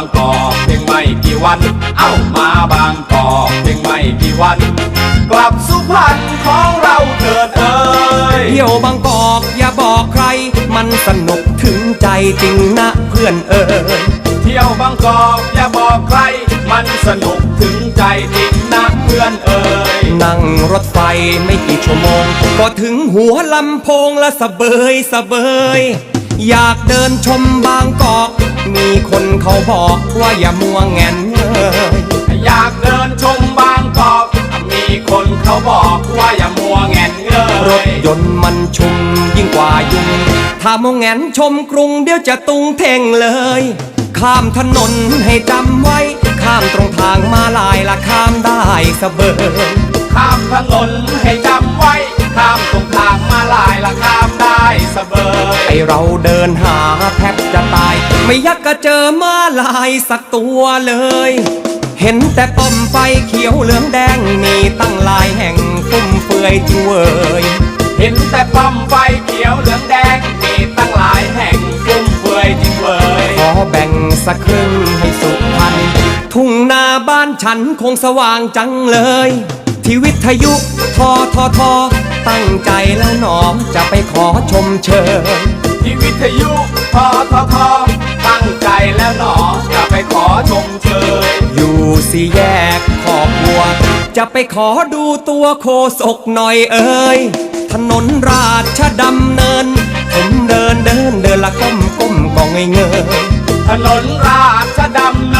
างกอกเพียงไม่กี่วัน เอ้ามาบางกอกเพียงไม่กี่วัน กลับสุพรรณของเราเถิดเอ่ยเที่ยวบางกอกอย่าบอกใคร มันสนุกถึงใจจริงนะเพื่อนเอ่ยเที่ยวบางกอกอย่าบอกใคร มันสนุกถึงใจจริงนะเพื่อนเอ่ยนั่งรถไฟไม่กี่ชั่วโมง ก็ถึงหัวลำโพงและสะเบยสะเบยอยากเดินชมบางกอก มีคนเขาบอกว่าอย่ามัวแงนเงยอยากเดินชมบางกอกมีคนเขาบอกว่าอย่ามัวแงนเงรถยยนต์มันชุมยิ่งกว่ายุงถ้ามองแงนชมกรุงเดี๋ยวจะตุงเท่งเลย ข้ามถนนให้จำไว้ ข้ามตรงทางมาลายละข้ามได้สะเบยข้ามถนนให้จำ ไอเราเดินหาแทบจะตาย ไม่ยักก็เจอมาลายสักตัวเลย เห็นแต่ป้อมไฟเขียวเหลืองแดงมีตั้งหลายแห่งฟุ่มเฟือยจริงเว้ยเห็นแต่ปั๊มไฟเขียวเหลืองแดงมีตั้งหลายแห่งฟุ่มเฟือยจริงเว้ยขอแบ่งสักครึ่งให้สุพรรณทุ่งนาบ้านฉันคงสว่างจังเลย ที่วิทยุทอทอทอ ตั้งใจแล้วหนอจะไปขอชมเชยที่วิทยุทอทอทอตั้งใจแล้วหนอจะไปขอชมเชยอยู่สี่แยกขอบบัว จะไปขอดูตัวโคศกหน่อยเอ่ยถนนราชดำเนิน ผมเดินเดินเดินละก้มก้มก็เงยเงยถนนราชดำเนิน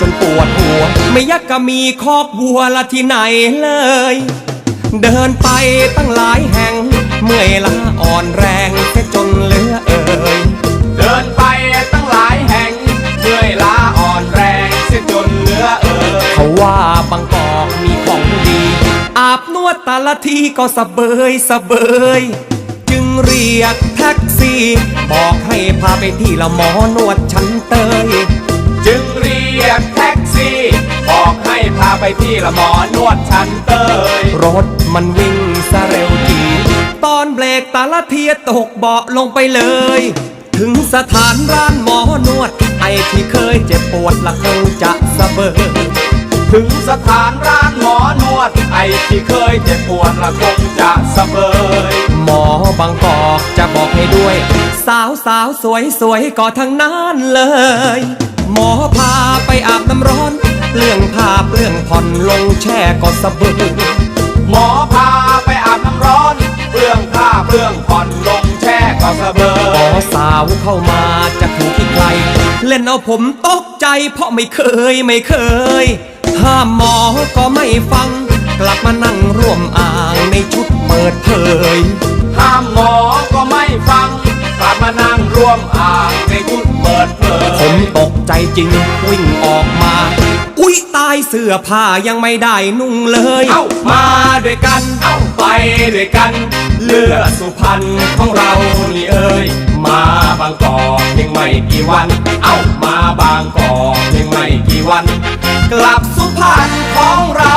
จนปวดหัว ไม่ยักก็มีคอกวัวละที่ไหนเลย เดินไปตั้งหลายแห่ง เมื่อยล้าอ่อนแรงแค่จนเหลือเอ่ยเดินไปตั้งหลายแห่งเหนื่อยล้าอ่อนแรงเสียจนเหลือเอ่ยเขาว่าบางกอกมีของดี อาบนวดแต่ละทีก็สะเบยสะเบยจึงเรียกแท็กซี่ บอกให้พาไปที่ละหมอนวดชั้นเตย จึงเรียกแท็กซี่ บอกให้พาไปที่ละหมอนวดชั้นเตย รถมันวิ่งซะเร็วจีตอนเบรกแต่ละทีตกเบาะลงไปเลย ถึงสถานร้านหมอนวด ไอ้ที่เคยเจ็บปวดละคงจะสะเบยถึงสถานร้านหมอนวด ไอ้ที่เคยเจ็บปวดละคงจะสะเบย หมอบางกอกจะบอกให้ด้วย สาวสาวสวยสวยก็ทั้งนั้นเลย หมอพาไปอาบน้ำร้อนเปลืองผ้าเปลืองผ่อนลงแช่ก็สะบือหมอพาไปอาบน้ำร้อนเปลืองผ้าเปลืองผ่อนลงแช่ก็สะเบพอสาวเข้ามาจะถูกที่ใคร เล่นเอาผมตกใจเพราะไม่เคยไม่เคย ห้ามหมอก็ไม่ฟัง กลับมานั่งร่วมอ่างในชุดเปิดเผย ห้ามหมอก็ไม่ฟังกลับมานั่งร่วมอ่างในกุดเปิด จจริงวิ่งออกมา อุ๊ยตายเสื้อผ้ายังไม่ได้นุ่งเลย เอ้ามาด้วยกันเอ้าไปด้วยกัน เลือดสุพรรณของเรานี่เอ้ยมาบางกอกเพียงไม่กี่วัน เอ้ามาบางกอกเพียงไม่กี่วัน กลับสุพรรณของเรา